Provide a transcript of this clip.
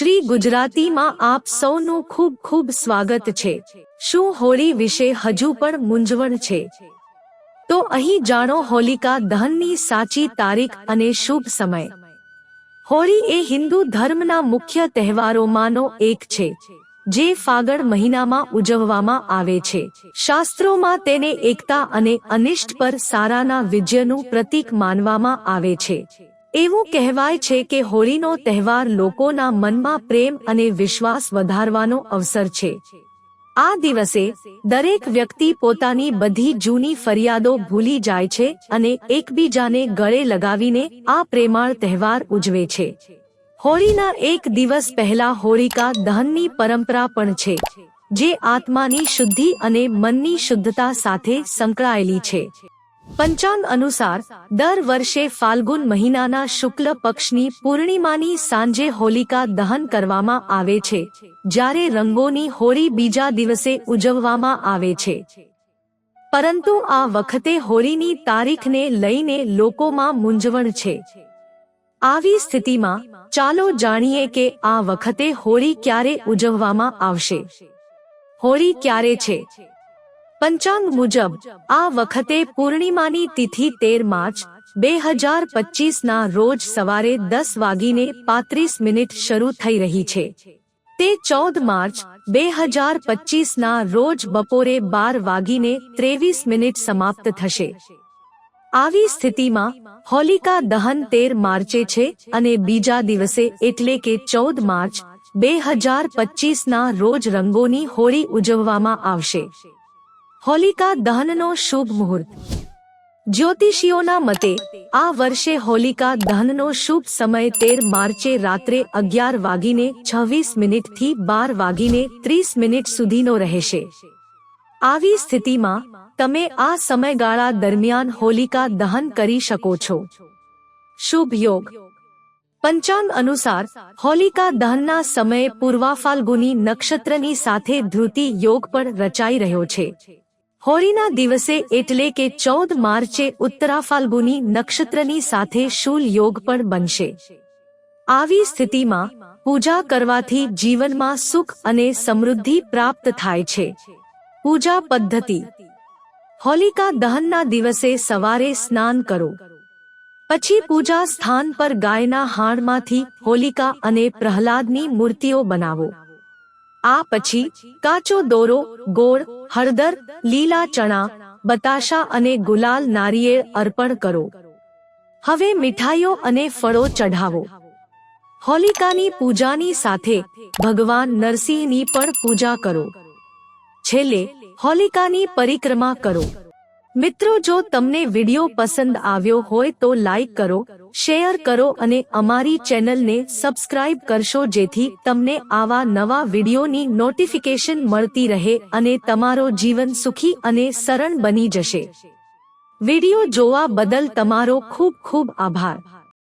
શ્રી ગુજરાતીમાં આપ સૌનું ખૂબ ખૂબ સ્વાગત છે. શું હોળી વિશે હજુ પણ મૂંઝવણ છે? તો અહીં જાણો હોલિકા દહનની સાચી તારીખ અને શુભ સમય. હોળી એ હિન્દુ ધર્મના મુખ્ય તહેવારોમાંનો એક છે, જે ફાગણ મહિનામાં ઉજવવામાં આવે છે. શાસ્ત્રોમાં તેને એકતા અને અનિષ્ટ પર સારાના વિજયનું પ્રતીક માનવામાં આવે છે. એવું કહેવાય છે કે હોળીનો તહેવાર લોકોના મનમાં પ્રેમ અને વિશ્વાસ વધારવાનો અવસર છે. આ દિવસે દરેક વ્યક્તિ પોતાની બધી જૂની ફરિયાદો ભૂલી જાય છે અને એકબીજાને ગળે લગાવીને આ પ્રેમાળ તહેવાર ઉજવે છે. હોળીના એક દિવસ પહેલા હોળિકા દહનની પરંપરા પણ છે, જે આત્માની શુદ્ધિ અને મનની શુદ્ધતા સાથે સંકળાયેલી છે. પંચાંગ અનુસાર, દર વર્ષે ફાલ્ગુન મહિનાના શુક્લ પક્ષની પૂર્ણિમાની સાંજે હોલિકા દહન કરવામાં આવે છે, જ્યારે રંગોની હોળી બીજા દિવસે ઉજવવામાં આવે છે. પરંતુ આ વખતે હોળીની તારીખને લઈને લોકોમાં મૂંઝવણ છે. આવી સ્થિતિમાં, ચાલો જાણીએ કે આ વખતે હોળી ક્યારે ઉજવવામાં આવશે. હોળી ક્યારે છે? પંચાંગ મુજબ, આ વખતે પૂર્ણિમાની તિથિ તેર માર્ચ, બે હજાર પચીસ ના રોજ સવારે દસ વાગીને પાંત્રીસ મિનિટ શરૂ થઈ રહી છે. તે ચૌદ માર્ચ, બે હજાર પચીસ ના રોજ બપોરે બાર વાગીને ત્રેવીસ મિનિટ સમાપ્ત થશે. આવી સ્થિતિમાં, હોલિકા દહન તેર માર્ચે છે અને બીજા દિવસે એટલે કે ચૌદ માર્ચ, બે હજાર પચીસ ના રોજ રંગોની હોળી ઉજવવામાં આવશે. હોલિકા દહનનો શુભ મુહૂર્ત. જ્યોતિષીઓના મતે, આ વર્ષે હોલિકા દહનનો શુભ સમય તેર માર્ચે રાત્રે અગિયાર વાગીને છવ્વીસ મિનિટથી બાર વાગીને ત્રીસ મિનિટ સુધીનો રહેશે. આવી સ્થિતિમાં, તમે આ સમયગાળા દરમિયાન હોલિકા દહન કરી શકો છો. શુભ યોગ. પંચાંગ અનુસાર, હોલિકા દહનના સમયે પૂર્વા ફાલ્ગુની નક્ષત્રની સાથે ધૃતિ યોગ પણ રચાઈ રહ્યો છે. હોળીના દિવસે એટલે કે ચૌદ માર્ચે ઉત્તરા ફાલ્ગુની નક્ષત્રની સાથે શૂલ યોગ પણ બનશે. આવી સ્થિતિમાં પૂજા કરવાથી જીવનમાં સુખ અને સમૃદ્ધિ પ્રાપ્ત થાય છે. પૂજા પદ્ધતિ. હોલિકા દહનના દિવસે સવારે સ્નાન કરો. પછી પૂજા સ્થાન પર ગાયના હાણમાંથી હોલિકા અને પ્રહલાદની મૂર્તિઓ બનાવો. આ પછી કાચો દોરો, ગોળ હળદર, લીલા ચણા, બતાશા અને ગુલાલ નારિયેળ અર્પણ કરો. હવે મીઠાઈઓ અને ફળો ચઢાવો. હોલિકાની પૂજાની સાથે ભગવાન નરસિંહની પણ પૂજા કરો. છેલ્લે હોલિકાની પરિક્રમા કરો. મિત્રો, જો તમને વીડિયો પસંદ આવ્યો હોય તો લાઈક કરો શેર કરો અને અમારી ચેનલને સબસ્ક્રાઇબ કરશો જેથી તમને આવા નવા વિડીયોની નોટિફિકેશન મળતી રહે અને તમારો જીવન સુખી અને સરળ બની જશે. વીડિયો જોવા બદલ તમારો ખૂબ ખૂબ આભાર.